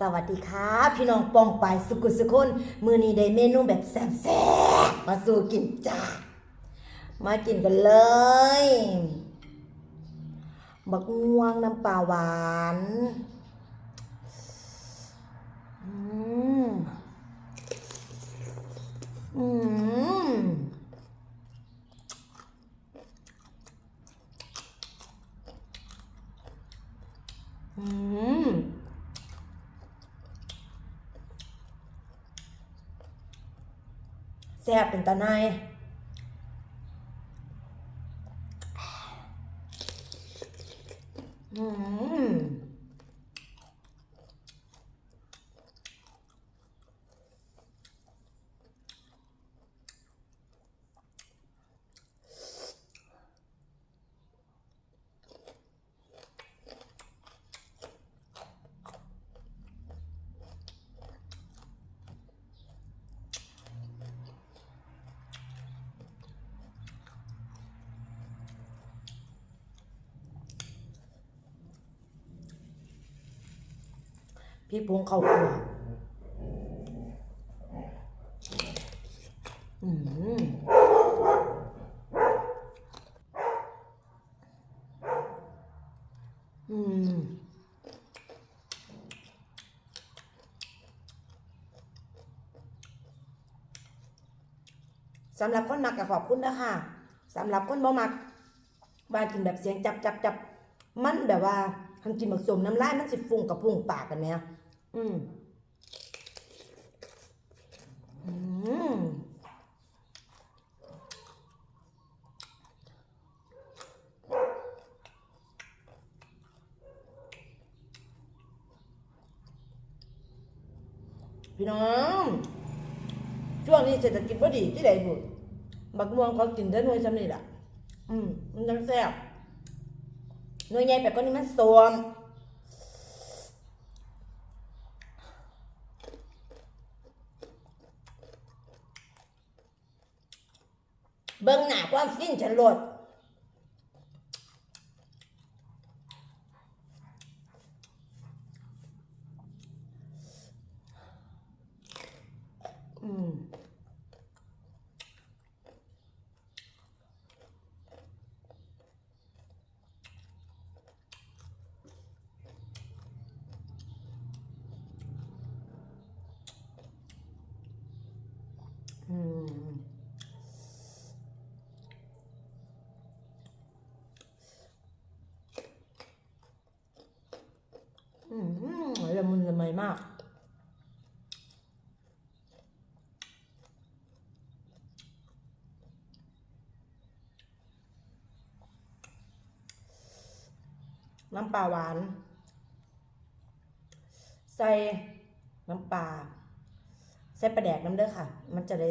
สวัสดีครับพี่น้องปองไปสุกุสุคนมือนี้ได้เมนูแบบแซ่บๆมาสู่กินจ้ามากินกันเลย บักม่วงน้ำปลาหวานอืมอืมอืม แซ่บเป็นตาในอืม พี่ปรุงข้าวคั่วอืมอืมสำหรับคนมักก็ขอบคุณนะคะสำหรับคนบ่มักว่ากินแบบเสียงจับจับจับมันแบบว่าทำกินผสมน้ำลายมันสิฟุ้งกับพุ่งปากกันเนี่ย อืมอืมพี่น้องช่วงนี้เศรษฐกิจบ่ดีที่ไหนบุบักม่วงเขากินได้หน่วยสำนี่ล่ะ อืมมันจังแซ่บหน่วยใหญ่แบบก็นี่มันสวม เบิ่งหน้าความฟินฉันโลดอืม อืม อืมละมุนละไมมาก น้ำปลาหวาน ใส่น้ำปลาใส่ปลาแดกน้ำเด้อค่ะ มันจะได้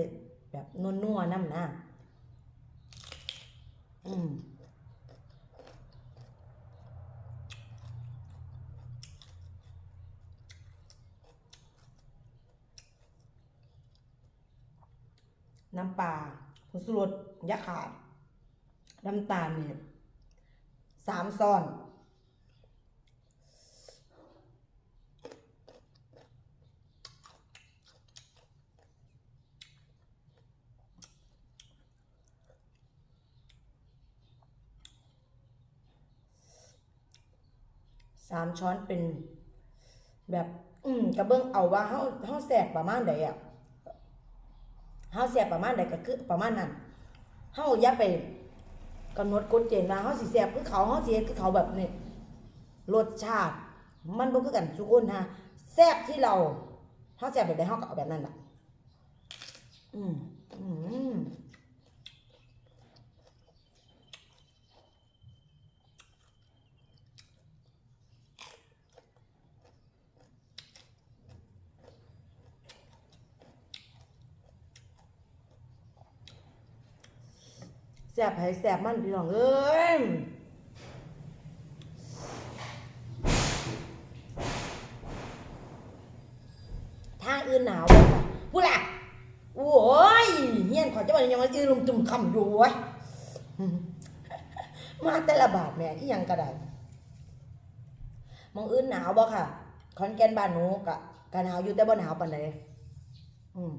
แบบนัวๆน้ำหนะอืม น้ำปลาผงชูรสยาขาด น้ำตาลเนี่ยสามซ้อนสามช้อนเป็นแบบ อืมกระเบื้องเอาว่าเฮาเฮาแสบประมาณใดอะ เฮาแซ่บประมาณใดก็คือประมาณนั้นเฮาอย่าไปกำหนดกฎเกณฑ์ว่าเฮาสิแซ่บคือเขาเฮาสิเฮ็ดคือเขาแบบนี้รสชาติ มันบ่คือกันทุกคนฮะแซ่บที่เราเฮาแซ่บแบบใดเฮาก็เอาแบบนั้นล่ะอืมอืม แซ่บให้แซ่บมันพี่น้องเอ้ยทางอื่นหนาวบ่ค่ะพูดละโอ้ยเฮียนขอจะว่ายังมันอีลุมตุ่มคำอยู่วะมาแต่ละบาทแม่ที่ยังกระไดมองอื่นหนาวบ่ค่ะขอนแกนบ้านหนูกะกะหนาวอยู่แต่บ่หนาวปานใดอืม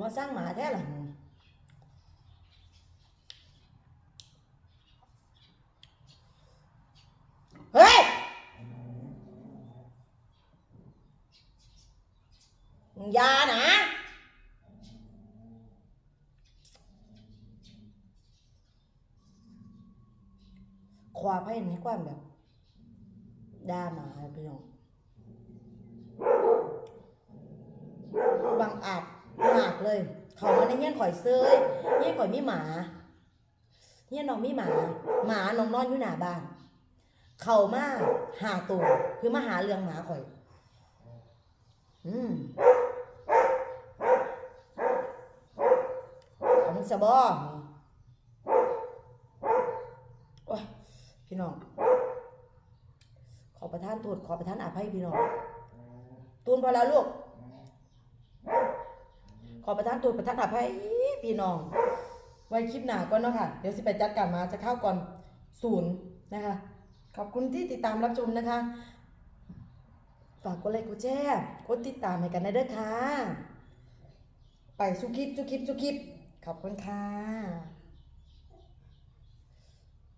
มาสร้างหมาแท้ล่ะเฮ้ยยานะขวาไพ่ในความแบบด่าหมาพี่น้องบางอาจ มากเลย เขามาในเงี้ยข่อยเซยเงี้ยข่อยมีหมาเงี้ยน้องมีหมา หมาน้องนอนอยู่หน้าบ้าน เขามาหาตัวเพื่อมาหาเรื่องหมาข่อย อืมเอามึงสบอโอ้ยพี่น้อง ขอประทานโทษขอประทานอภัยพี่น้อง ตูนพอแล้วลูก ขอประทานโทษประทานอภัยพี่น้อง ไว้คลิปหนาก่อนเนาะค่ะ เดี๋ยวสิไปจัดการมาจะเข้าก่อนศูนย์นะคะ ขอบคุณที่ติดตามรับชมนะคะ ฝากกดไลค์กดแชร์กดติดตามให้กันได้เด้อค่ะ ไปสุคลิปสุคลิปสุคลิป ขอบคุณค่ะ